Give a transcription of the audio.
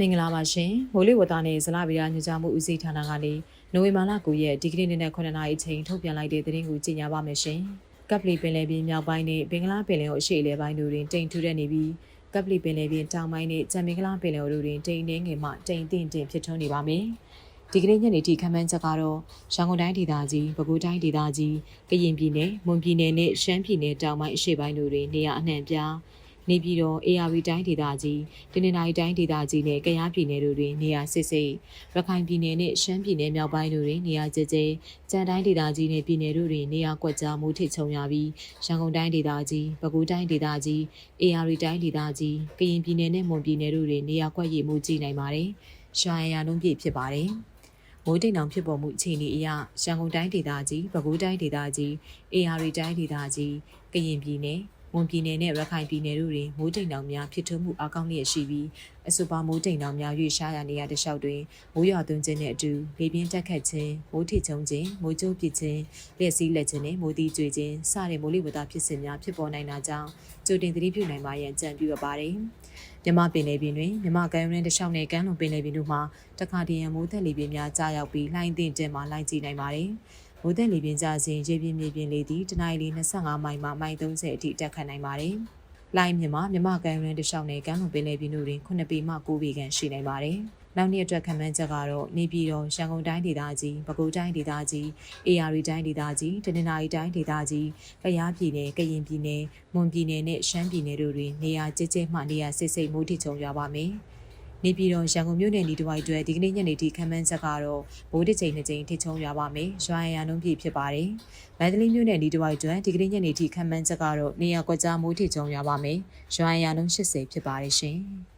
မင်္ဂလာပါရှင်မိုးလေဝသနဲ့ဇလဗီယာညွှန်ကြားမှုဦးစီးဌာနကနေနိုဝင်ဘာလ9ရက်ဒီကနေ့နေ့နဲ့9နာရီအချိန်ထုတ်ပြန်လိုက်တဲ့သတင်းကိုကြီးညာပါမယ်ရှင်ကပ်ပလီပင်လယ်ပြင်မြောက်ပိုင်းနဲ့ဘင်္ဂလားပင်လယ်အော်အရှေ့အလယ်ပိုင်းတို့တွင်တိမ်ထူးတဲ့နေပြီးကပ်ပလီပင်လယ်ပြင်တောင်ပိုင်းနဲ့ကြံမင်္ဂလားပင်လယ်အော်တို့တွင်တိမ်နှင်းငယ်မှတိမ်တင့်တင်ဖြစ်ထွန်းနေပါမယ်ဒီကနေ့ညနေထိခန့်မှန်းချက်ကတော့ရန်ကုန်တိုင်းဒေသကြီးပဲခူးတိုင်းဒေသကြီးကရင်ပြည်နယ်မွန်ပြည်နယ်နဲ့ရှမ်းပြည်နယ်တောင်ပိုင်းအရှေ့ပိုင်းတို့တွင်နေရာအနှံ့ပြား နေပြည်တော် AR တိုင်းဒေသကြီးတနင်္သာရီတိုင်းဒေသကြီးနဲ့ကယားပြည်နယ်တို့တွင်နေရာစစ်စစ်ရခိုင်ပြည်နယ်နဲ့ရှမ်းပြည်နယ်မြောက်ပိုင်းတို့တွင်နေရာကျကျကြံတိုင်းဒေသကြီးနဲ့ပြည်နယ်တို့တွင်နေရာကွက်ကြားမိုးထစ်ချုံရပြီးရန်ကုန်တိုင်းဒေသကြီးပဲခူးတိုင်းဒေသကြီး AR တိုင်းဒေသကြီးကရင်ပြည်နယ်နဲ့မွန်ပြည်နယ်တို့တွင်နေရာကွက်ရည်မှုကြီးနိုင်ပါတယ်။ရွှာရရလုံးပြည့်ဖြစ်ပါတယ်။မိုးတိမ်တောင်ဖြစ်ပေါ်မှုအခြေအနေအရရန်ကုန်တိုင်းဒေသကြီးပဲခူးတိုင်းဒေသကြီး AR တိုင်းဒေသကြီးကရင်ပြည်နယ် မွန်ပြည်နယ်နဲ့ရခိုင်ပြည်နယ်တို့တွင်မိုးတိမ်တောင်များဖြစ်ထွန်းမှုအကောင်းလျက်ရှိပြီးအဆိုပါမိုးတိမ်တောင်များ၍ရှားရနေရတဲ့လျှောက်တွင်မိုးရွာသွန်းခြင်းနှင့်အတူလေပြင်းတက်ခတ်ခြင်းမိုးထစ်ချုံခြင်းမိုးကြိုးပစ်ခြင်းလျက်စီးလက်ခြင်းနှင့်မိုးတီးကြွေခြင်းစတဲ့မိုးလေဝသဖြစ်စဉ်များဖြစ်ပေါ်နိုင်တာကြောင့်ကြိုတင်သတိပြုနိုင်ပါရန်ကြံပြုအပ်ပါတယ်မြမပင်လေပင်တွင်မြမကမ်းရင်းတစ်လျှောက်နဲ့ကမ်းလွန်ပင်လေပင်တို့မှာတခါတရံမိုးသက်လေပင်များကြားရောက်ပြီးလှိုင်းတင်တင်မှလှိုင်းကြည့်နိုင်ပါတယ်။ မိုးသက်လေပင်ကြစဉ်ရေပြင်းမြေပြင်းလေသည်တနအီလ25မိုင်မှမိုင်30အထိတက်ခတ်နိုင်ပါတယ်။လိုင်းမြမမြမကမ်းရင်းတစ်လျှောက်နဲ့ကမ်းလွန်ပင်လေပင်တို့တွင်9ပေမှ9ပေခန့်ရှိနိုင်ပါတယ်။နောက်နေ့အတွက်ခံမှန်းချက်ကတော့နေပြည်တော်ရန်ကုန်တိုင်းဒေသကြီးပဲခူးတိုင်းဒေသကြီး AR တိုင်းဒေသကြီးတနင်္သာရီတိုင်းဒေသကြီးကယားပြည်နယ်ကရင်ပြည်နယ်မွန်ပြည်နယ်နဲ့ရှမ်းပြည်နယ်တို့တွင်နေရာကျကျမှနေရာစစ်စိတ်မိုးထိချုံရွာပါမယ်။ နေပြည်တော်ရန်ကုန်မြို့နယ်ဤတစ်ဝိုက်အတွက်ဒီကနေ့ညနေထိခံမှန်းချက်ကတော့မိုးတစ်ချိန်နှစ်ချိန်ထိချုံရွာပါမယ်။ရွာရန်နှုန်းပြည့်ဖြစ်ပါတယ်။မန္တလေးမြို့နယ်ဤတစ်ဝိုက်အတွက်ဒီကနေ့ညနေထိခံမှန်းချက်ကတော့နေရာကွက်ကြားမိုးထိချုံရွာပါမယ်။ရွာရန်နှုန်း80ဖြစ်ပါတယ်ရှင်။